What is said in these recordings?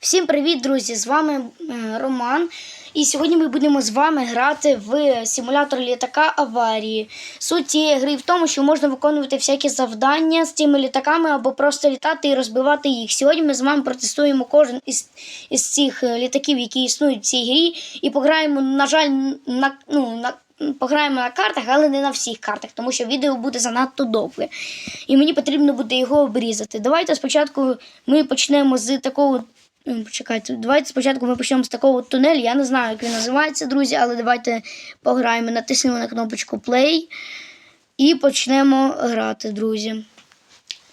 Всім привіт, друзі! З вами е, Роман. І сьогодні ми будемо з вами грати в симулятор літака аварії. Суть цієї гри в тому, що можна виконувати всякі завдання з цими літаками або просто літати і розбивати їх. Сьогодні ми з вами протестуємо кожен із, із цих е, літаків, які існують в цій грі, і пограємо, на жаль, на, ну, на, пограємо на картах, але не на всіх картах, тому що відео буде занадто довге. І мені потрібно буде його обрізати. Давайте спочатку ми почнемо з такого. М, Почекайте, давайте спочатку ми почнемо з такого тунелю. Я не знаю, як він називається, друзі, але давайте пограємо. Натиснемо на кнопочку Play і почнемо грати, друзі.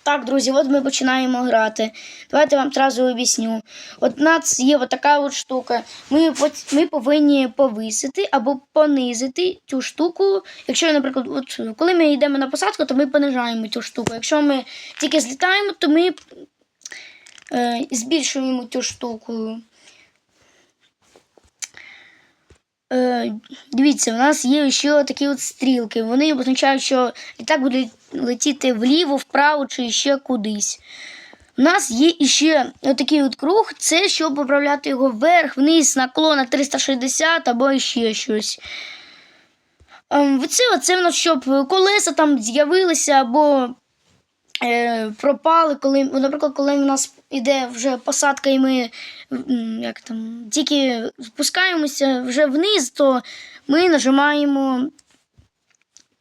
Так, друзі, от ми починаємо грати. Давайте вам одразу об'ясню. От у нас є така от штука. Ми, ми повинні повисити або понизити цю штуку. Якщо, наприклад, от, коли ми йдемо на посадку, то ми понижаємо цю штуку. Якщо ми тільки злітаємо, то ми збільшуємо цю штуку. Е, дивіться, у нас є ще такі от стрілки. Вони означають, що літак буде летіти вліво, вправо чи ще кудись. У нас є іще такий от круг, це щоб поправляти його вверх, вниз, наклон на 360 або ще щось. Ем, Оце, щоб колеса там з'явилися або е, пропали, коли, наприклад, коли в нас іде вже посадка, і ми як там, тільки спускаємося вже вниз, то ми нажимаємо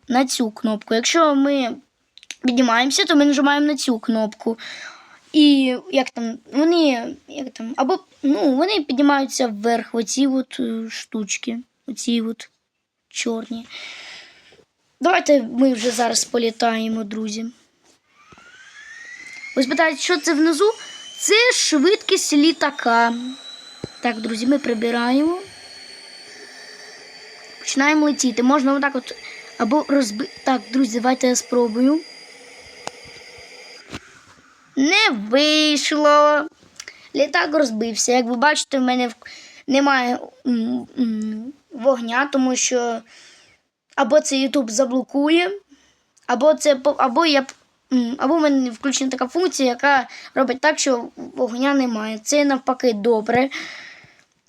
на цю кнопку. Якщо ми піднімаємося, то ми нажимаємо на цю кнопку. І як там, вони як там, або ну, вони піднімаються вверх, оці от е, штучки, оці от чорні. Давайте ми вже зараз політаємо, друзі. Ви спитаєте, що це внизу? Це швидкість літака. Так, друзі, ми прибираємо. Починаємо летіти. Можна отак от або розби... Так, друзі, давайте я спробую. Не вийшло. Літак розбився. Як ви бачите, в мене немає вогня, тому що або це YouTube заблокує, або це або я або в мене включена така функція, яка робить так, що вогня немає. Це навпаки добре.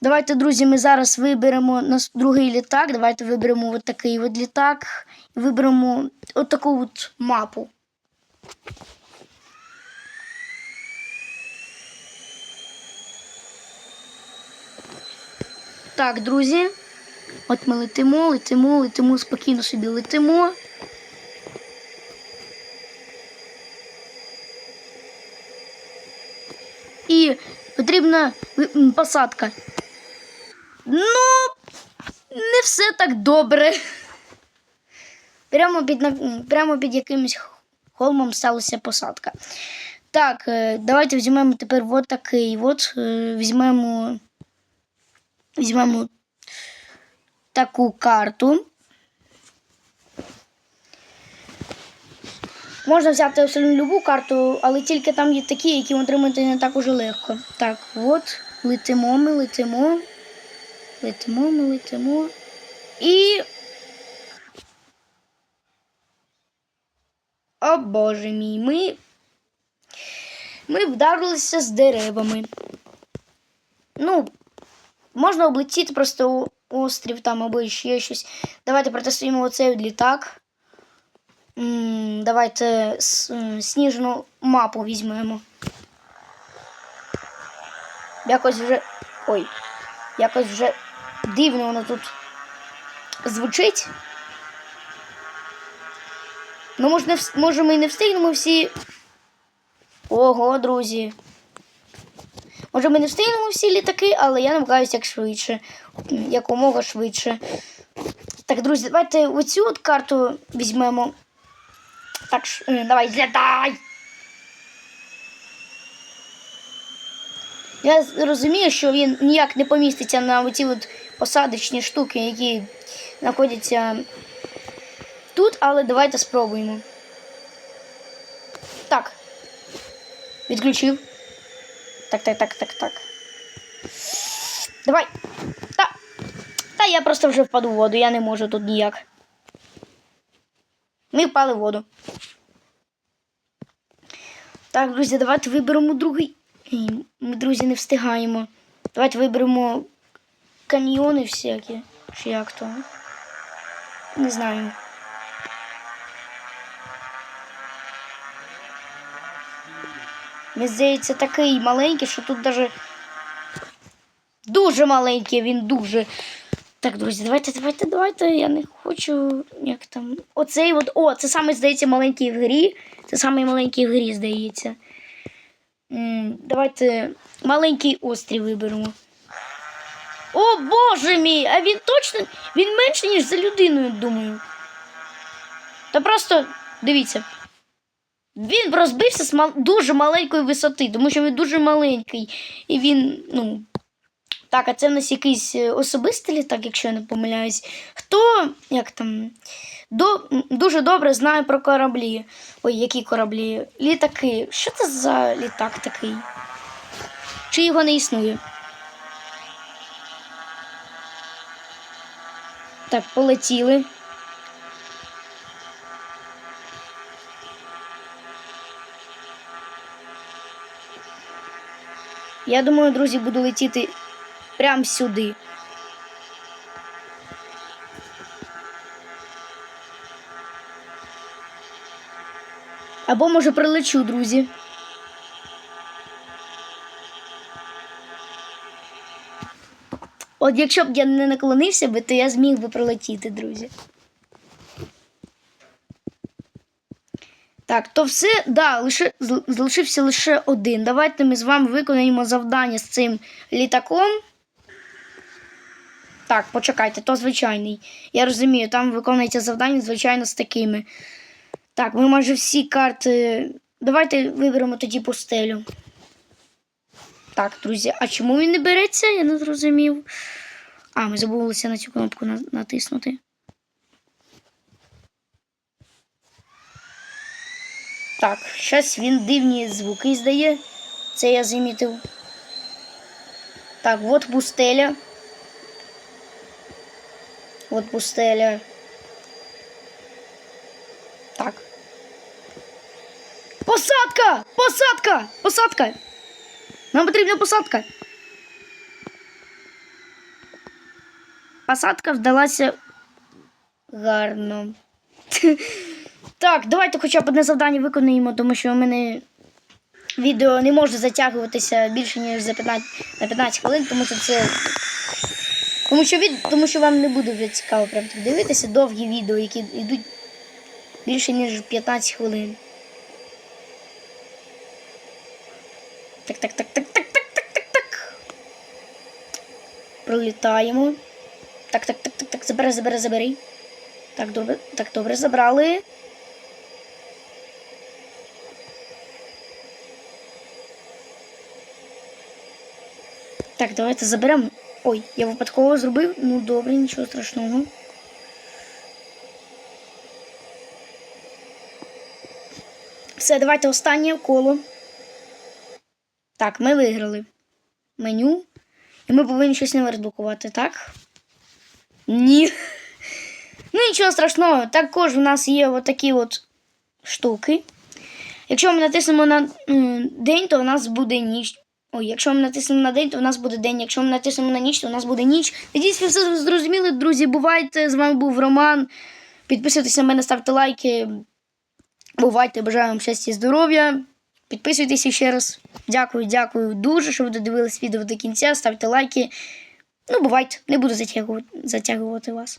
Давайте, друзі, ми зараз виберемо нас другий літак. Давайте виберемо от такий от літак. Виберемо от таку от мапу. Так, друзі. От ми летимо, летимо, летимо, спокійно собі летимо. І потрібна посадка. Ну, не все так добре. Прямо під, прямо під якимось холмом сталася посадка. Так, е, давайте візьмемо тепер от такий. От е, візьмемо, візьмемо таку карту. Можна взяти абсолютно любу карту, але тільки там є такі, які отримати не так уже легко. Так, от, летимо, ми летимо. Летимо, ми летимо. І. О боже мій, ми. Ми вдарилися з деревами. Ну, можна облетіти просто о- острів там або ще щось. Давайте протестуємо оцей літак. Давайте сніжну мапу візьмемо. Якось вже. Ой. Якось вже дивно воно тут звучить. Ну, може, може ми і не встигнемо всі. Ого, друзі. Може, ми не встигнемо всі літаки, але я намагаюся як швидше, якомога швидше. Так, друзі, давайте оцю от карту візьмемо. Так, ш- е, давай, злятай! Я розумію, що він ніяк не поміститься на оці от посадочні штуки, які знаходяться тут, але давайте спробуємо. Так. Відключив. Так, так, так, так, так. Давай. Та. Та я просто вже впаду в воду, я не можу тут ніяк. Ми впали в воду. Так, друзі, давайте виберемо другий Ми, друзі, не встигаємо. Давайте виберемо каньйони всякі. Чи як то? Не знаю. Мені здається, такий маленький, що тут даже дуже маленький, він дуже. Так, друзі, давайте, давайте, давайте. Я не хочу. Як там. Оцей от. О, це саме здається маленький в грі. Це саме маленький в грі, здається. М, Давайте маленький острів виберемо. О, боже мій! А він точно. Він менший, ніж за людиною, думаю. Та просто дивіться. Він розбився з мал- дуже маленької висоти, тому що він дуже маленький. І він, ну. Так, а це в нас якийсь е, особистий літак, якщо я не помиляюсь. Хто як там до, дуже добре знає про кораблі. Ой, які кораблі? Літаки. Що це за літак такий? Чи його не існує? Так, полетіли. Я думаю, друзі, буду летіти прямо сюди. Або може прилечу, друзі. От якщо б я не наклонився би, то я зміг би прилетіти, друзі. Так, то все, да, лише залишився лише один. Давайте ми з вами виконаємо завдання з цим літаком. Так, почекайте, то звичайний. Я розумію, там виконується завдання, звичайно, з такими. Так, ми майже всі карти. Давайте виберемо тоді пустелю. Так, друзі, а чому він не береться? Я не зрозумів. А, ми забулися на цю кнопку натиснути. Так, щось він дивні звуки здає. Це я замітив. Так, от пустеля. От пустеля. Так. Посадка! Посадка! Посадка! Нам потрібна посадка. Посадка вдалася гарно. Так, давайте хоча б одне завдання виконаємо, тому що у мене відео не може затягуватися більше, ніж за 15, на 15 хвилин, тому що це. Тому що, від... тому що вам не буде вже цікаво прям дивитися довгі відео, які йдуть більше, ніж 15 хвилин. Так, так, так, так, так, так, так, так, так. Пролітаємо. Так, так, так, так, так, забери, забери, забери. Так, добре, так, добре, забрали. Так, давайте заберемо. Ой, я випадково зробив. Ну добре, нічого страшного. Все, давайте останнє коло. Так, ми виграли. Меню. І ми повинні щось не розблокувати, так? Ні. Ну, нічого страшного. Також у нас є отакі от штуки. Якщо ми натиснемо на день, то у нас буде ніч. Ой, якщо ми натиснемо на день, то у нас буде день. Якщо ми натиснемо на ніч, то у нас буде ніч. Надіюсь, ви все зрозуміли, друзі. Бувайте. З вами був Роман. Підписуйтесь на мене, ставте лайки. Бувайте, бажаю вам щастя і здоров'я. Підписуйтесь ще раз. Дякую, дякую дуже, що ви додивились відео до кінця. Ставте лайки. Ну, бувайте, не буду затягувати, затягувати вас.